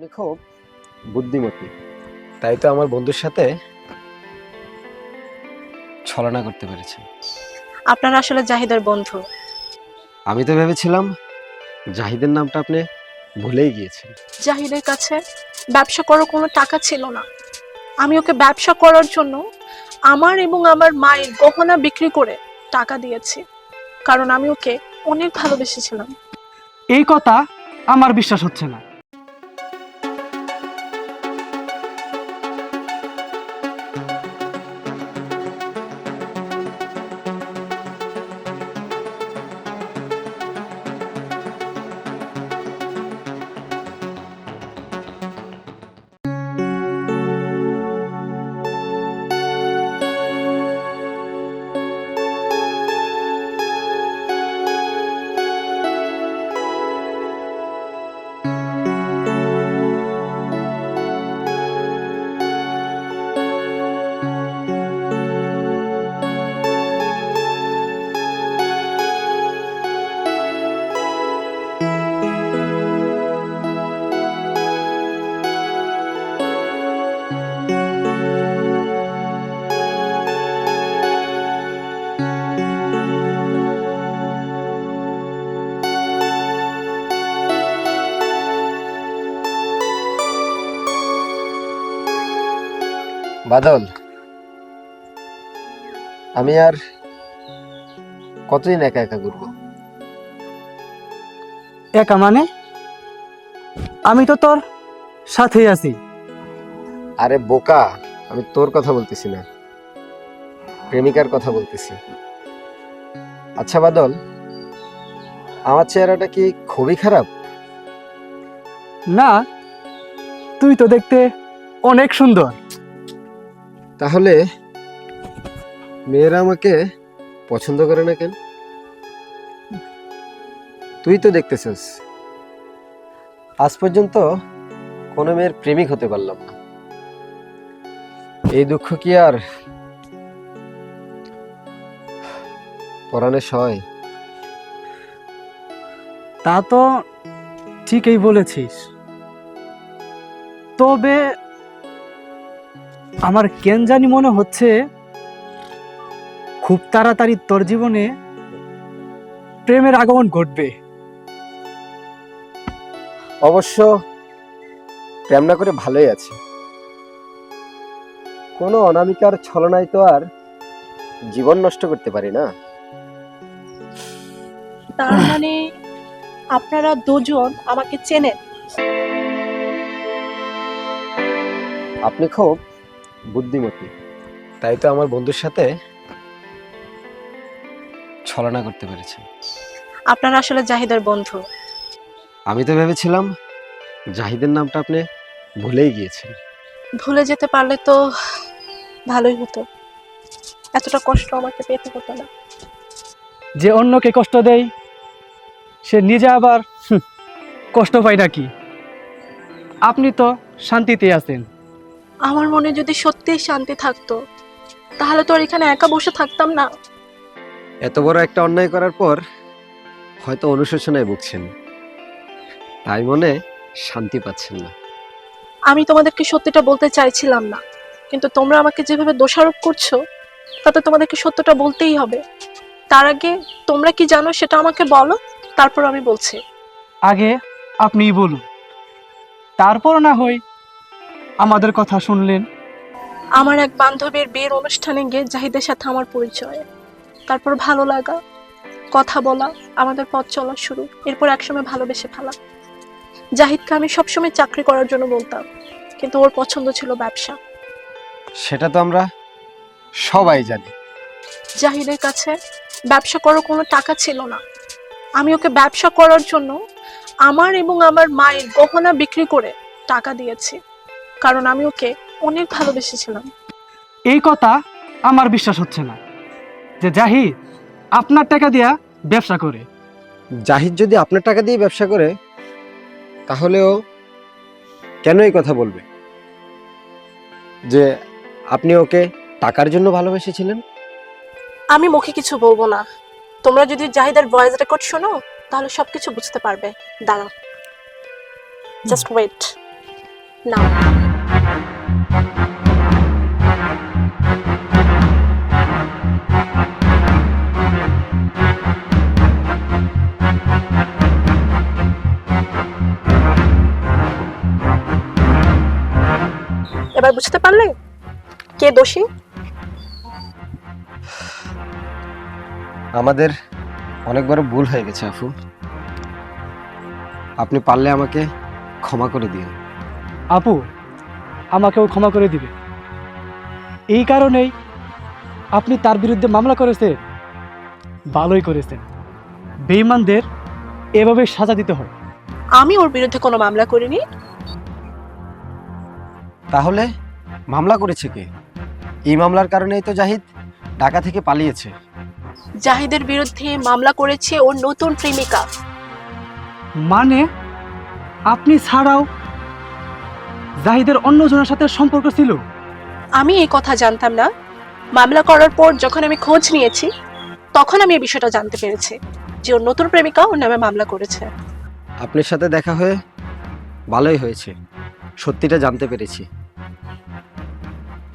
আপনি খুব বুদ্ধিমতী। তাই তো আমার বন্ধুর সাথে ছলনা করতে পেরেছেন আপনারা আসলে জাহিদের বন্ধু। আমি তো ভেবেছিলাম জাহিদের নামটা আপনি ভুলেই গিয়েছেন। জাহিদের কাছে ব্যবসা করার কোনো টাকা ছিল না। আমি ওকে ব্যবসা করার জন্য আমার এবং আমার মায়ের গহনা বিক্রি করে টাকা দিয়েছি। কারণ আমি ওকে অনেক ভালোবেসেছিলাম। এই কথা আমার বিশ্বাস হচ্ছে না। বাদল আমি আর কতদিন একা একা ঘুরবো? একা মানে? আমি তো তোর সাথেই আছি। আরে বোকা আমি তোর কথা বলতেছি না। প্রেমিকার কথা বলতেছি। আচ্ছা বাদল আমার চেহারাটা কি খুবই খারাপ? না তুই তো দেখতে অনেক সুন্দর। তাহলে মেয়েরা আমাকে পছন্দ করে না কেন? তুই তো দেখতেছিস, আজ পর্যন্ত কোনো মেয়ের প্রেমিক হতে পারলাম না। এই দুঃখ কি আর পরাণে সয়? তা তো ঠিকই বলেছিস। তবে আমার কেন জানি মনে হচ্ছে খুব তাড়াতাড়ি তোর জীবনে প্রেমের আগমন ঘটবে। অবশ্য প্রেম না করে ভালোই আছে। কোনো অনামিকার ছলনায় তো আর জীবন নষ্ট করতে পারি না। তার মানে আপনারা দুজন আমাকে চেনেন? আপনি খুব বুদ্ধিমতী। তাই তো আমার বন্ধুর সাথে ছলনা করতে পেরেছেন আপনারা আসলে জাহিদের বন্ধু। আমি তো ভেবেছিলাম জাহিদের নামটা আপনি ভুলেই গিয়েছেন। ভুলে যেতে পারলে তো ভালোই হতো। এতটা কষ্ট আমাকে পেতে হতো না। যে অন্যকে কষ্ট দেয় সে নিজে আবার কষ্ট পায় নাকি? আপনি তো শান্তিতে আছেন। আমার মনে যদি সত্যিই শান্তি থাকতো তাহলে তো আর এখানে একা বসে থাকতাম না। এত বড় একটা অন্যায় করার পর হয়তো অনুশোচনায় ভুগছেন। তাই মনে শান্তি পাচ্ছেন না। আমি তোমাদেরকে সত্যিটা বলতে চাইছিলাম না কিন্তু তোমরা আমাকে যেভাবে দোষারোপ করছ তাতে তোমাদেরকে সত্যটা বলতেই হবে। তার আগে তোমরা কি জানো সেটা আমাকে বলো তারপর আমি বলছি। আগে আপনিই বলুন। তারপর না হয় আমাদের কথা শুনলেন। আমার এক বান্ধবীর বিয়ের অনুষ্ঠানে গিয়ে জাহিদের সাথে আমার পরিচয়। তারপর ভালো লাগা কথা বলা আমাদের পথ চলা শুরু। এরপর একসময় ভালোবেসে ফেলা। জাহিদকে আমি সবসময় চাকরি করার জন্য বলতাম কিন্তু ওর পছন্দ ছিল ব্যবসা। সেটা তো আমরা সবাই জানি। জাহিদের কাছে ব্যবসা করার কোনো টাকা ছিল না। আমি ওকে ব্যবসা করার জন্য আমার এবং আমার মায়ের গহনা বিক্রি করে টাকা দিয়েছি। কারণ আমি ওকে অনেক ভালোবেসেছিলাম। এই কথা আমার বিশ্বাস হচ্ছে না। যে জাহিদ আপনার টাকা দিয়া ব্যবসা করে। জাহিদ যদি আপনার টাকা দিয়ে ব্যবসা করে তাহলেও কেন এই কথা বলবে? যে আপনি ওকে টাকার জন্য ভালোবেসেছিলেন? আমি মুখে কিছু বলব না। তোমরা যদি জাহিদের ভয়েস রেকর্ড শোনো তাহলে সবকিছু বুঝতে পারবে। দাঁড়াও। জাস্ট ওয়েট না। এবার বুঝতে পারলে? কে দোষী? আমাদের অনেক বড় ভুল হয়ে গেছে আফু। আপনি পারলে আমাকে ক্ষমা করে দিন। আপু আমাকেও ক্ষমা করে দিবে। এই কারণেই আপনি তার বিরুদ্ধে মামলা করেছেন ভালোই করেছেন। বেইমানদের এভাবে সাজা দিতে হয়। আমি ওর বিরুদ্ধে কোনো মামলা করিনি। তাহলে মামলা করেছে কে? এই মামলার কারণেই তো জাহিদ ঢাকা থেকে পালিয়েছে। জাহিদের বিরুদ্ধে মামলা করেছে ওর নতুন প্রেমিকা। মানে? আপনি ছাড়াও জাহিদের অন্যজনের সাথে সম্পর্ক ছিল? আমি এই কথা জানতাম না। মামলা করার পর যখন আমি খোঁজ নিয়েছি তখন আমি এই বিষয়টা জানতে পেরেছি যে ওর নতুন প্রেমিকা ওর নামে মামলা করেছে। আপনার সাথে দেখা হয়ে ভালোই হয়েছে। সত্যিটা জানতে পেরেছি।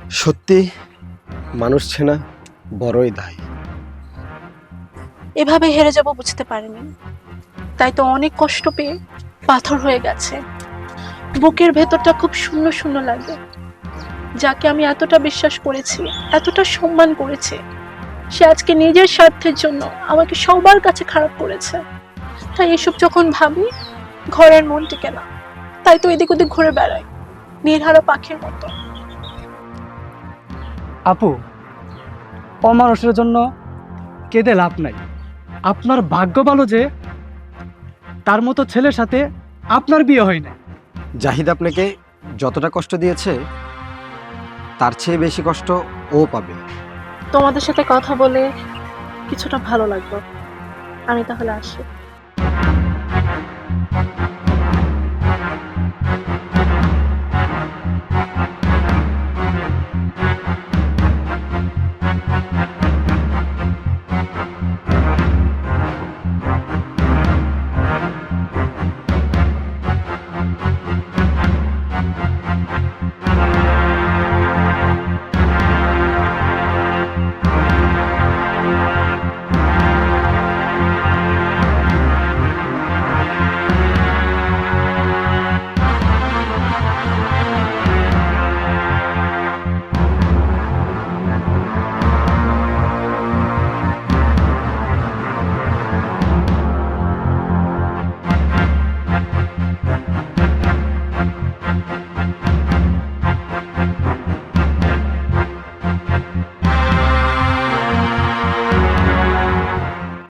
সত্যি মানুষ ছেনা বড়ই দায়। এভাবে হেরে যাব বুঝতে পারিনি। তাই তো অনেক কষ্ট পেয়ে পাথর হয়ে গেছে। বুকের ভেতরটা খুব শূন্য শূন্য লাগে। যাকে আমি এতটা বিশ্বাস করেছি, এতটা সম্মান করেছি, সে আজকে নিজের স্বার্থের জন্য আমাকে সবার কাছে খারাপ করেছে। তাই এসব যখন ভাবি, ঘরের মন টিকে না। তাই তো এদিক ওদিক ঘুরে বেড়াই, নির্হারা পাখির মতো। আপু অমানুষের জন্য কেঁদে লাভ নাই। আপনার ভাগ্য ভালো যে তার মতো ছেলের সাথে আপনার বিয়ে হয় না জাহিদ আপনাকে যতটা কষ্ট দিয়েছে তার চেয়ে বেশি কষ্ট ও পাবে। তোমাদের সাথে কথা বলে কিছুটা ভালো লাগল। আমি তাহলে আসি।